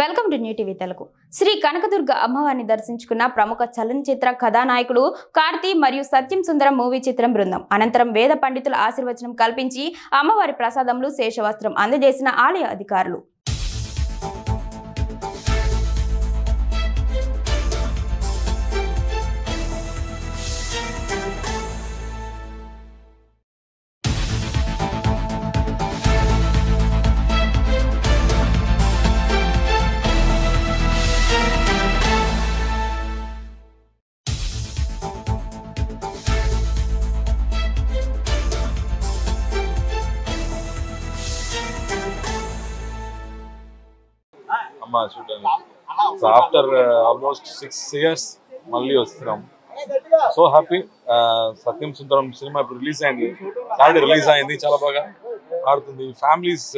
Welcome to new TV Telugu. Sri Kanakadurga అమ్మవారిని దర్శించుకున్న ప్రముఖ చలనచిత్ర కథానాయకుడు కార్తీ మరియు సత్యం సుందరం మూవీ చిత్రం బృందం. అనంతరం వేద పండితుల ఆశీర్వచనం కల్పించి అమ్మవారి ప్రసాదంలో శేషవస్త్రం అందజేసిన ఆలయ అధికారులు. అమ్మ చూడండి. So after almost six years మళ్ళీ వస్తున్నాం. So happy uh, Satyam Sundaram cinema ఇప్పుడు రిలీజ్ అయింది. సాటర్డే రిలీజ్ అయింది చాలా బాగా ఆడుతుంది. Families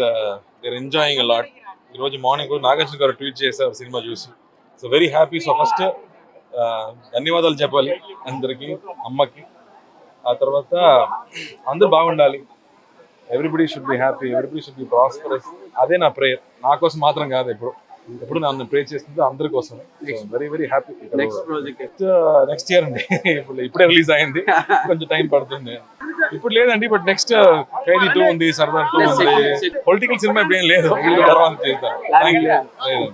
there enjoying a lot ఈరోజు మార్నింగ్ నాగార్జున గారు ట్వీట్ చేశారు సినిమా చూసి. So very happy so first ధన్యవాదాలు చెప్పాలి అందరికీ అమ్మకి. ఆ తర్వాత అందరూ బాగుండాలి. Everybody should be happy everybody should be prosperous అదే నా ప్రేయర్ నా కోసం మాత్రం కాదు ఇప్పుడు ఎప్పుడు నన్ను ప్రే చేస్తుంది అందరి కోసం very very happy next project next year అండి. ఇప్పుడు ఇప్పుడే రిలీజ్ అయింది. కొంచెం టైం పడుతుంది. ఇప్పుడు లేదండి బట్ నెక్స్ట్ ఖైదీ టూ ఉంది సర్దార్ టూ ఉంది. పొలిటికల్ సినిమా ఇప్పుడు ఏం లేదు. తర్వాత.